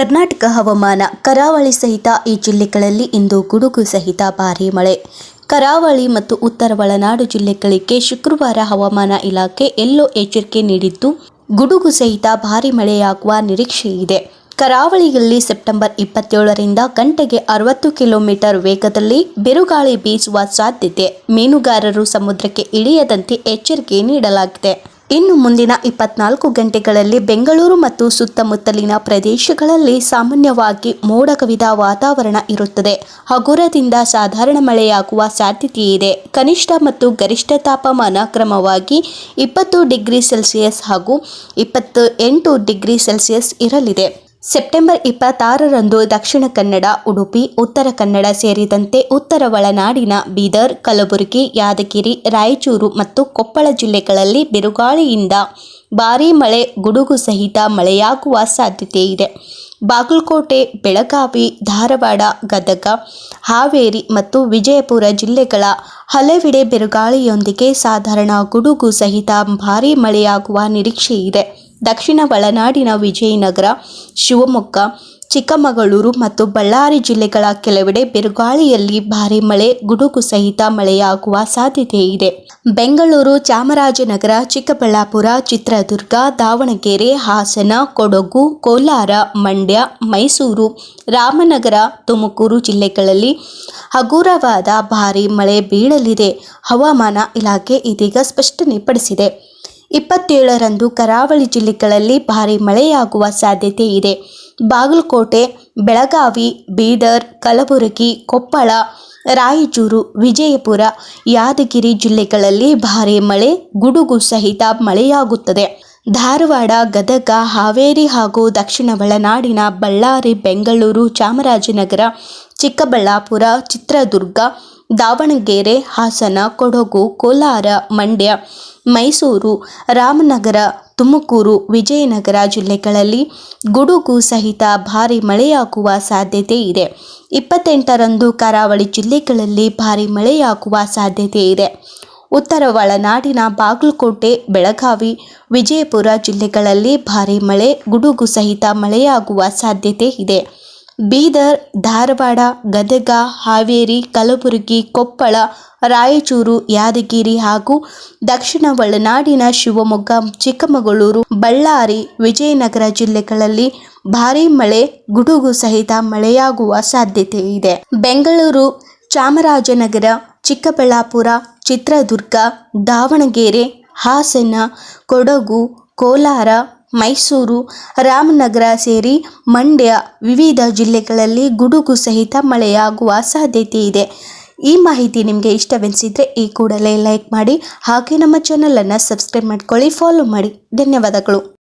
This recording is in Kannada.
ಕರ್ನಾಟಕ ಹವಾಮಾನ, ಕರಾವಳಿ ಸಹಿತ ಈ ಜಿಲ್ಲೆಗಳಲ್ಲಿ ಇಂದು ಗುಡುಗು ಸಹಿತ ಭಾರೀ ಮಳೆ. ಕರಾವಳಿ ಮತ್ತು ಉತ್ತರ ಒಳನಾಡು ಜಿಲ್ಲೆಗಳಿಗೆ ಶುಕ್ರವಾರ ಹವಾಮಾನ ಇಲಾಖೆ ಎಲ್ಲೋ ಎಚ್ಚರಿಕೆ ನೀಡಿದ್ದು, ಗುಡುಗು ಸಹಿತ ಭಾರಿ ಮಳೆಯಾಗುವ ನಿರೀಕ್ಷೆ ಇದೆ. ಕರಾವಳಿಯಲ್ಲಿ ಸೆಪ್ಟೆಂಬರ್ ಇಪ್ಪತ್ತೇಳರಿಂದ ಗಂಟೆಗೆ ಅರವತ್ತು ಕಿಲೋಮೀಟರ್ ವೇಗದಲ್ಲಿ ಬಿರುಗಾಳಿ ಬೀಸುವ ಸಾಧ್ಯತೆ. ಮೀನುಗಾರರು ಸಮುದ್ರಕ್ಕೆ ಇಳಿಯದಂತೆ ಎಚ್ಚರಿಕೆ ನೀಡಲಾಗಿದೆ. ಇನ್ನು ಮುಂದಿನ ಇಪ್ಪತ್ನಾಲ್ಕು ಗಂಟೆಗಳಲ್ಲಿ ಬೆಂಗಳೂರು ಮತ್ತು ಸುತ್ತಮುತ್ತಲಿನ ಪ್ರದೇಶಗಳಲ್ಲಿ ಸಾಮಾನ್ಯವಾಗಿ ಮೋಡ ಕವಿದ ವಾತಾವರಣ ಇರುತ್ತದೆ. ಹಗುರದಿಂದ ಸಾಧಾರಣ ಮಳೆಯಾಗುವ ಸಾಧ್ಯತೆ ಇದೆ ಕನಿಷ್ಠ ಮತ್ತು ಗರಿಷ್ಠ ತಾಪಮಾನ ಕ್ರಮವಾಗಿ ಇಪ್ಪತ್ತು ಡಿಗ್ರಿ ಸೆಲ್ಸಿಯಸ್ ಹಾಗೂ ಇಪ್ಪತ್ತು ಎಂಟು ಡಿಗ್ರಿ ಸೆಲ್ಸಿಯಸ್ ಇರಲಿದೆ. ಸೆಪ್ಟೆಂಬರ್ ಇಪ್ಪತ್ತಾರರಂದು ದಕ್ಷಿಣ ಕನ್ನಡ, ಉಡುಪಿ, ಉತ್ತರ ಕನ್ನಡ ಸೇರಿದಂತೆ ಉತ್ತರ ಒಳನಾಡಿನ ಬೀದರ್, ಕಲಬುರಗಿ, ಯಾದಗಿರಿ, ರಾಯಚೂರು ಮತ್ತು ಕೊಪ್ಪಳ ಜಿಲ್ಲೆಗಳಲ್ಲಿ ಬಿರುಗಾಳಿಯಿಂದ ಭಾರೀ ಮಳೆ, ಗುಡುಗು ಸಹಿತ ಮಳೆಯಾಗುವ ಸಾಧ್ಯತೆ ಇದೆ. ಬಾಗಲಕೋಟೆ, ಬೆಳಗಾವಿ, ಧಾರವಾಡ, ಗದಗ, ಹಾವೇರಿ ಮತ್ತು ವಿಜಯಪುರ ಜಿಲ್ಲೆಗಳ ಹಲವೆಡೆ ಬಿರುಗಾಳಿಯೊಂದಿಗೆ ಸಾಧಾರಣ ಗುಡುಗು ಸಹಿತ ಭಾರೀ ಮಳೆಯಾಗುವ ನಿರೀಕ್ಷೆ ಇದೆ ದಕ್ಷಿಣ ಒಳನಾಡಿನ ವಿಜಯನಗರ, ಶಿವಮೊಗ್ಗ, ಚಿಕ್ಕಮಗಳೂರು ಮತ್ತು ಬಳ್ಳಾರಿ ಜಿಲ್ಲೆಗಳ ಕೆಲವೆಡೆ ಬಿರುಗಾಳಿಯಲ್ಲಿ ಭಾರಿ ಮಳೆ, ಗುಡುಗು ಸಹಿತ ಮಳೆಯಾಗುವ ಸಾಧ್ಯತೆ ಇದೆ. ಬೆಂಗಳೂರು, ಚಾಮರಾಜನಗರ, ಚಿಕ್ಕಬಳ್ಳಾಪುರ, ಚಿತ್ರದುರ್ಗ, ದಾವಣಗೆರೆ, ಹಾಸನ, ಕೊಡಗು, ಕೋಲಾರ, ಮಂಡ್ಯ, ಮೈಸೂರು, ರಾಮನಗರ, ತುಮಕೂರು ಜಿಲ್ಲೆಗಳಲ್ಲಿ ಹಗುರವಾದ ಭಾರಿ ಮಳೆ ಬೀಳಲಿದೆ. ಹವಾಮಾನ ಇಲಾಖೆ ಇದೀಗ ಸ್ಪಷ್ಟನೆ ಪಡಿಸಿದೆ. ಇಪ್ಪತ್ತೇಳರಂದು ಕರಾವಳಿ ಜಿಲ್ಲೆಗಳಲ್ಲಿ ಭಾರಿ ಮಳೆಯಾಗುವ ಸಾಧ್ಯತೆ ಇದೆ. ಬಾಗಲಕೋಟೆ, ಬೆಳಗಾವಿ, ಬೀದರ್, ಕಲಬುರಗಿ, ಕೊಪ್ಪಳ, ರಾಯಚೂರು, ವಿಜಯಪುರ, ಯಾದಗಿರಿ ಜಿಲ್ಲೆಗಳಲ್ಲಿ ಭಾರಿ ಮಳೆ, ಗುಡುಗು ಸಹಿತ ಮಳೆಯಾಗುತ್ತದೆ. ಧಾರವಾಡ, ಗದಗ, ಹಾವೇರಿ ಹಾಗೂ ದಕ್ಷಿಣ ಒಳನಾಡಿನ ಬಳ್ಳಾರಿ, ಬೆಂಗಳೂರು, ಚಾಮರಾಜನಗರ, ಚಿಕ್ಕಬಳ್ಳಾಪುರ, ಚಿತ್ರದುರ್ಗ ದಾವಣಗೆರೆ, ಹಾಸನ, ಕೊಡಗು, ಕೋಲಾರ, ಮಂಡ್ಯ, ಮೈಸೂರು, ರಾಮನಗರ, ತುಮಕೂರು, ವಿಜಯನಗರ ಜಿಲ್ಲೆಗಳಲ್ಲಿ ಗುಡುಗು ಸಹಿತ ಭಾರಿ ಮಳೆಯಾಗುವ ಸಾಧ್ಯತೆ ಇದೆ. ಇಪ್ಪತ್ತೆಂಟರಂದು ಕರಾವಳಿ ಜಿಲ್ಲೆಗಳಲ್ಲಿ ಭಾರಿ ಮಳೆಯಾಗುವ ಸಾಧ್ಯತೆ ಇದೆ. ಉತ್ತರ ಒಳನಾಡಿನ ಬಾಗಲಕೋಟೆ, ಬೆಳಗಾವಿ, ವಿಜಯಪುರ ಜಿಲ್ಲೆಗಳಲ್ಲಿ ಭಾರಿ ಮಳೆ, ಗುಡುಗು ಸಹಿತ ಮಳೆಯಾಗುವ ಸಾಧ್ಯತೆ ಇದೆ. ಬೀದರ್, ಧಾರವಾಡ, ಗದಗ, ಹಾವೇರಿ, ಕಲಬುರಗಿ, ಕೊಪ್ಪಳ, ರಾಯಚೂರು, ಯಾದಗಿರಿ ಹಾಗೂ ದಕ್ಷಿಣ ಒಳನಾಡಿನ ಶಿವಮೊಗ್ಗ, ಚಿಕ್ಕಮಗಳೂರು, ಬಳ್ಳಾರಿ, ವಿಜಯನಗರ ಜಿಲ್ಲೆಗಳಲ್ಲಿ ಭಾರೀ ಮಳೆ, ಗುಡುಗು ಸಹಿತ ಮಳೆಯಾಗುವ ಸಾಧ್ಯತೆ ಇದೆ. ಬೆಂಗಳೂರು, ಚಾಮರಾಜನಗರ, ಚಿಕ್ಕಬಳ್ಳಾಪುರ, ಚಿತ್ರದುರ್ಗ, ದಾವಣಗೆರೆ, ಹಾಸನ, ಕೊಡಗು, ಕೋಲಾರ ಮೈಸೂರು, ರಾಮನಗರ ಸೇರಿ ಮಂಡ್ಯ, ವಿವಿಧ ಜಿಲ್ಲೆಗಳಲ್ಲಿ ಗುಡುಗು ಸಹಿತ ಮಳೆಯಾಗುವ ಸಾಧ್ಯತೆ ಇದೆ. ಈ ಮಾಹಿತಿ ನಿಮಗೆ ಇಷ್ಟವೆನಿಸಿದರೆ ಈ ಕೂಡಲೇ ಲೈಕ್ ಮಾಡಿ, ಹಾಗೆ ನಮ್ಮ ಚಾನಲನ್ನು ಸಬ್ಸ್ಕ್ರೈಬ್ ಮಾಡ್ಕೊಳ್ಳಿ ಫಾಲೋ ಮಾಡಿ. ಧನ್ಯವಾದಗಳು.